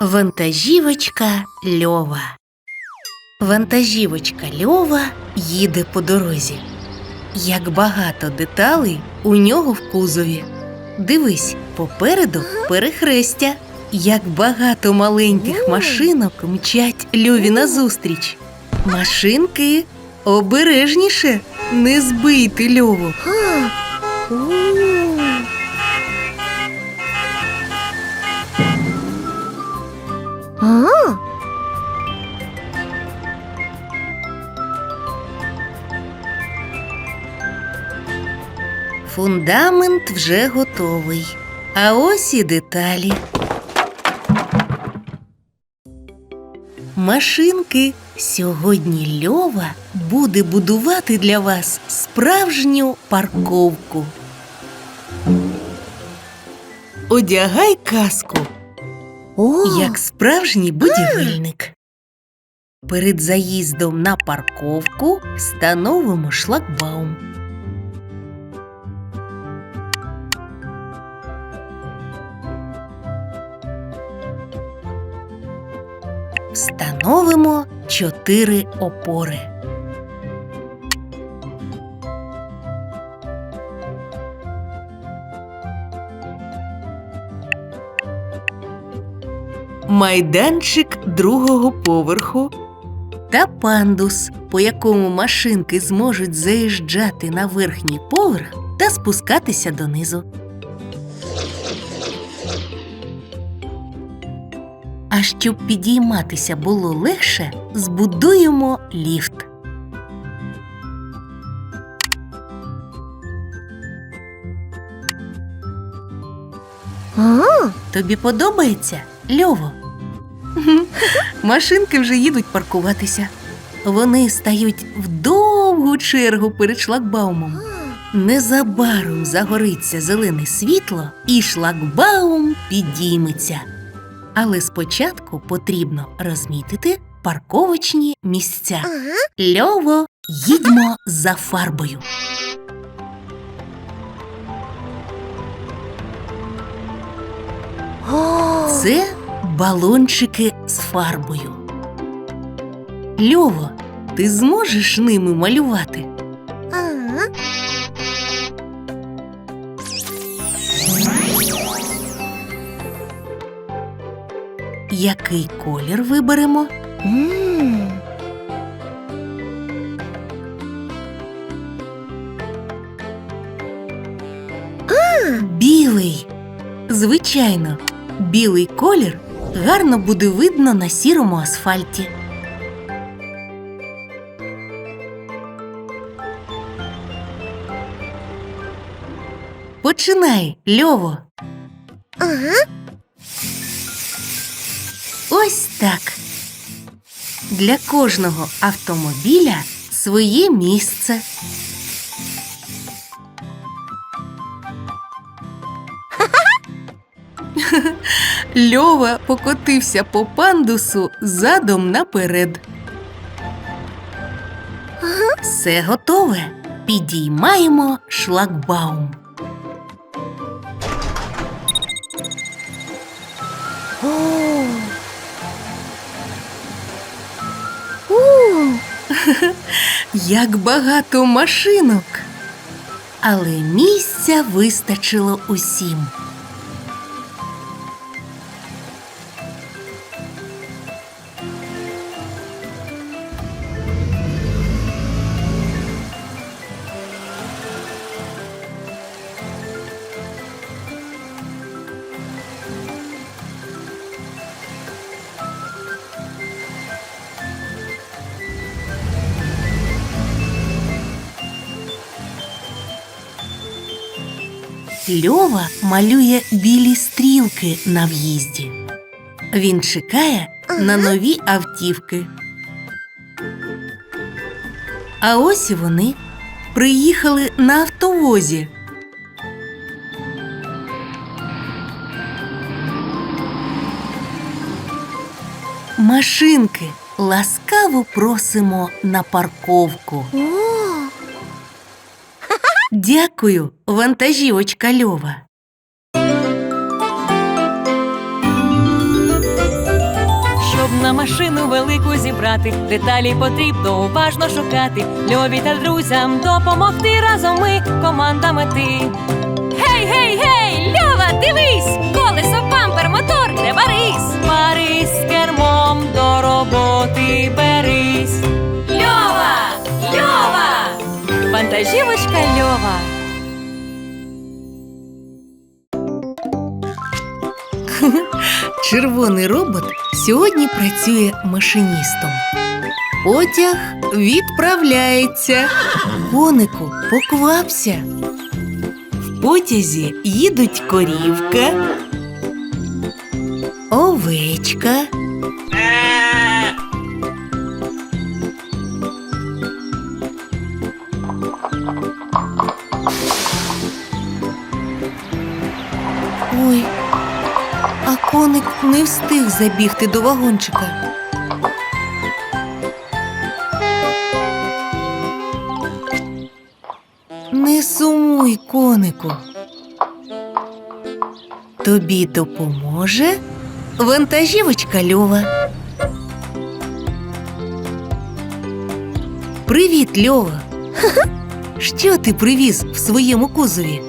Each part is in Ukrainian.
Вантажівочка Льова. Вантажівочка Льова їде по дорозі. Як багато деталей у нього в кузові. Дивись, попереду перехрестя. Як багато маленьких машинок мчать Льові назустріч. Машинки обережніше, не збийте Льову. А? Фундамент вже готовий. А ось і деталі. Машинки. Сьогодні Льова буде будувати для вас справжню парковку. Одягай каску, О, як справжній будівельник. Перед заїздом на парковку встановимо шлагбаум. Встановимо чотири опори. Майданчик другого поверху та пандус, по якому машинки зможуть заїжджати на верхній поверх та спускатися донизу. А щоб підійматися було легше, збудуємо ліфт. а? Тобі подобається, Льово? Машинки вже їдуть паркуватися. Вони стають в довгу чергу перед шлагбаумом. Незабаром загориться зелене світло, і шлагбаум підійметься. Але спочатку потрібно розмітити парковочні місця. Ага. Льово, їдьмо за фарбою. Це балончики з фарбою. Льово, ти зможеш ними малювати? ага. Який колір виберемо? М. Білий. Звичайно, білий колір гарно буде видно на сірому асфальті. Починай, Льово. Ага. Ось так. Для кожного автомобіля своє місце. Льова покотився по пандусу задом наперед. Все готове. Підіймаємо шлагбаум. О. У. Як багато машинок. Але місця вистачило усім. Льова малює білі стрілки на в'їзді. Він чекає на нові автівки. А ось і вони приїхали на автовозі. Машинки ласкаво просимо на парковку. Дякую, вантажівочка Льова. Щоб на машину велику зібрати. Деталі потрібно уважно шукати. Льові та друзям допомогти разом ми команда мети. Гей, гей, гей! Льова, дивись! Колесо, бампер, мотор, не барись! Парись кермом до роботи берись. Льова! Льова! Вантажівочка Льова. Червоний робот сьогодні працює машиністом. Потяг відправляється. Конику, поквапся. В потязі їдуть корівка, овечка. Не встиг забігти до вагончика. Не сумуй, конику. Тобі допоможе вантажівочка Льова. Привіт, Льова. Що ти привіз в своєму кузові?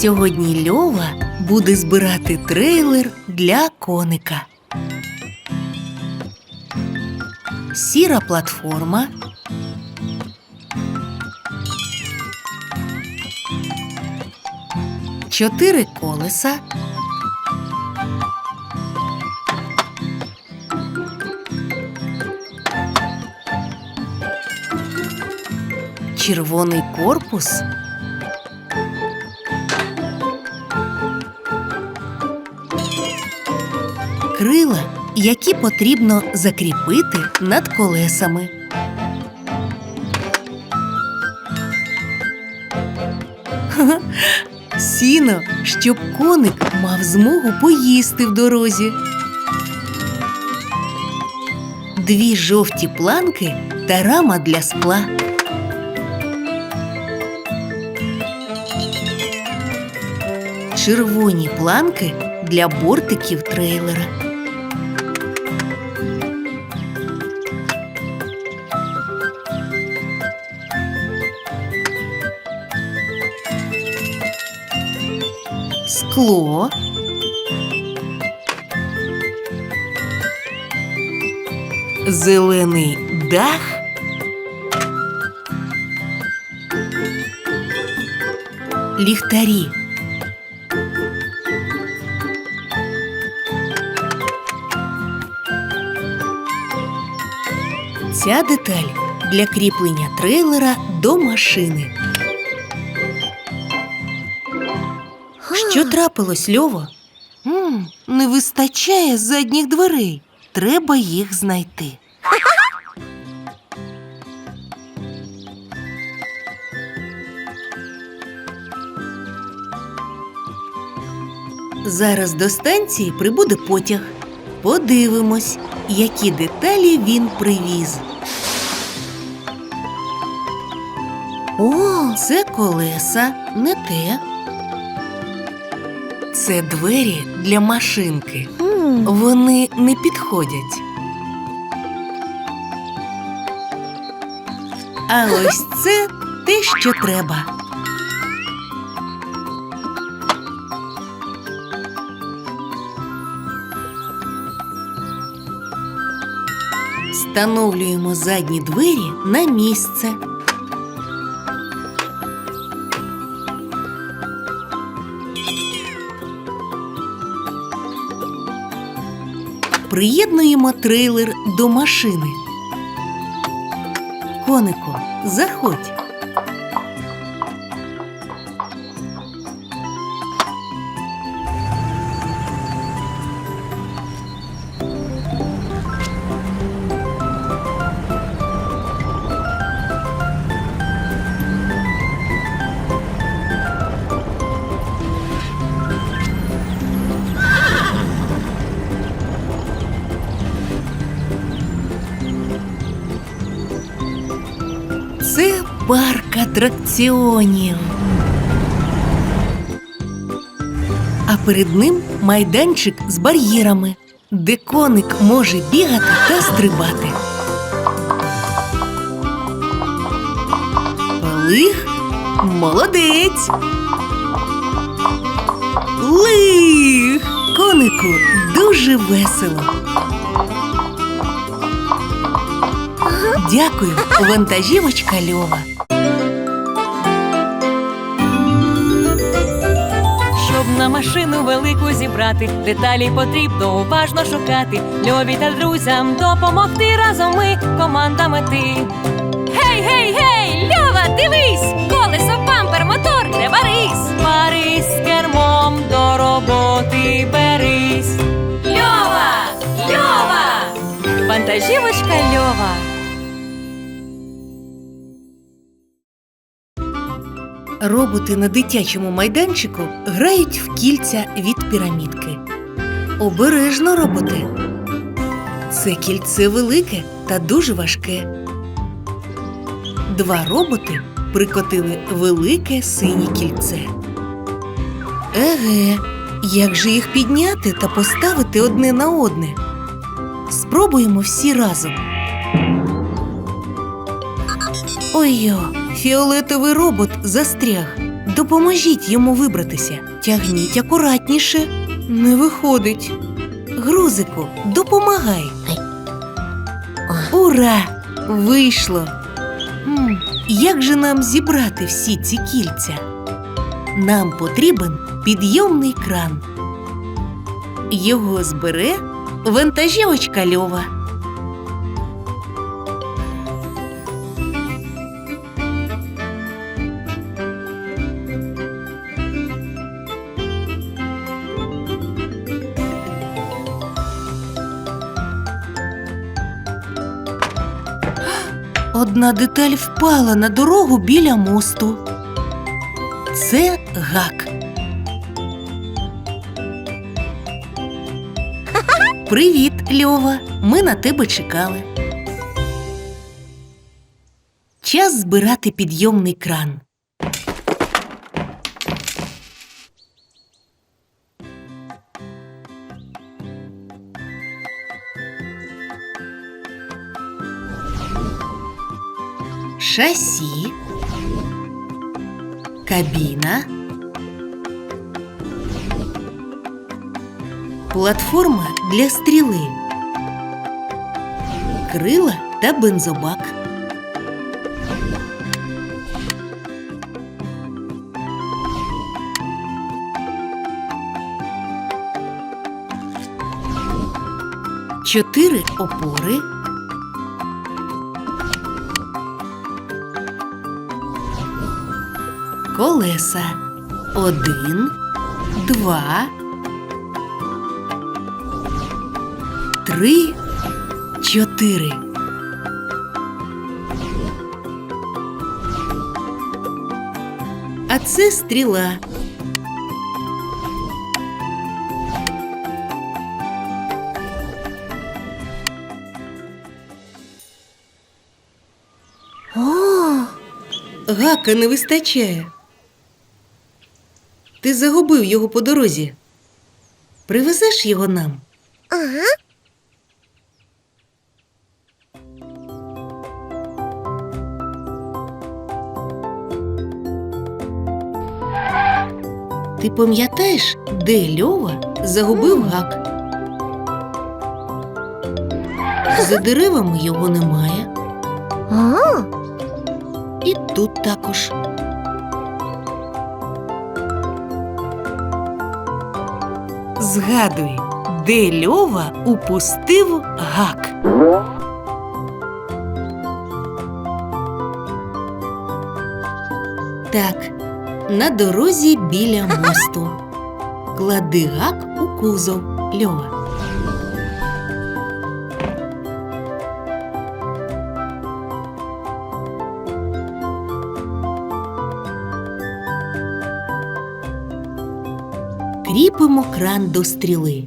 Сьогодні Льова буде збирати трейлер для коника. Сіра платформа. Чотири колеса. Червоний корпус. Крила, які потрібно закріпити над колесами. Сіно, щоб коник мав змогу поїсти в дорозі. Дві жовті планки та рама для скла. Червоні планки для бортиків трейлера. Скло. Зелений дах. Ліхтарі. Ця деталь для кріплення трейлера до машини. Що трапилось, Льово? м не вистачає задніх дверей. Треба їх знайти. Зараз до станції прибуде потяг. Подивимось, які деталі він привіз. О, це колеса, не те. Це двері для машинки. Вони не підходять. А ось це те, що треба. Встановлюємо задні двері на місце. Приєднуємо трейлер до машини. Конику, заходь. Парк атракціонів. а перед ним майданчик з бар'єрами, де коник може бігати та стрибати. Лих молодець. Лих конику дуже весело. Дякую, вантажівочка Льова. Машину велику зібрати, деталі потрібно уважно шукати. Льові та друзям допомогти разом ми команда мети. Гей, гей, гей! Льова, дивись! Колесо, бампер, мотор, не варись! Парись кермом до роботи берись. Льова! Льова! Вантажівочка Льова. Роботи на дитячому майданчику грають в кільця від пірамідки. Обережно роботи. Це кільце велике та дуже важке. Два роботи прикотили велике синє кільце. Еге, як же їх підняти та поставити одне на одне? Спробуємо всі разом. Ой-йо, фіолетовий робот застряг. Допоможіть йому вибратися. Тягніть акуратніше. Не виходить. Грузику, допомагай. Ура! Вийшло. Як же нам зібрати всі ці кільця? Нам потрібен підйомний кран. Його збере вантажівочка Льова. Одна деталь впала на дорогу біля мосту. Це гак. Привіт, Льова. Ми на тебе чекали. Час збирати підйомний кран. Шасі, кабіна, платформа для стріли, крила та бензобак. Чотири опори. Колеса. Один, два, три, чотири. А це стріла. О, Гака не вистачає. Ти загубив його по дорозі. Привезеш його нам? ага. Ти пам'ятаєш, де Льова загубив гак? За деревами його немає, О, і тут також. Згадуй, де Льова упустив гак. Так, на дорозі біля мосту. Клади гак у кузов Льова. кріпимо кран до стріли.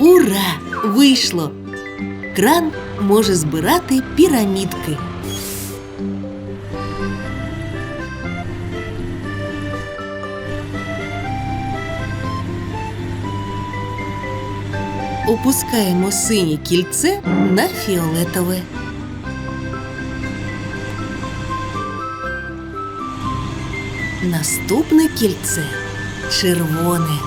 Ура! Вийшло! Кран може збирати пірамідки. Опускаємо синє кільце на фіолетове. Наступне кільце червоне.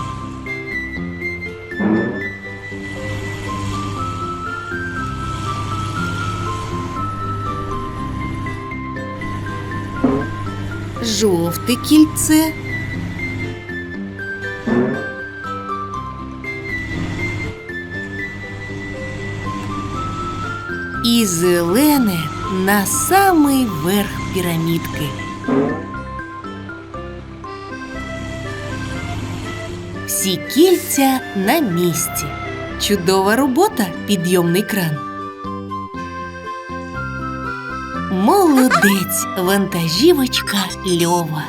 Жовте кільце. І зелене на самий верх пірамідки. Всі кільця на місці. Чудова робота, підйомний кран. Молодець, вантажівочка Льова.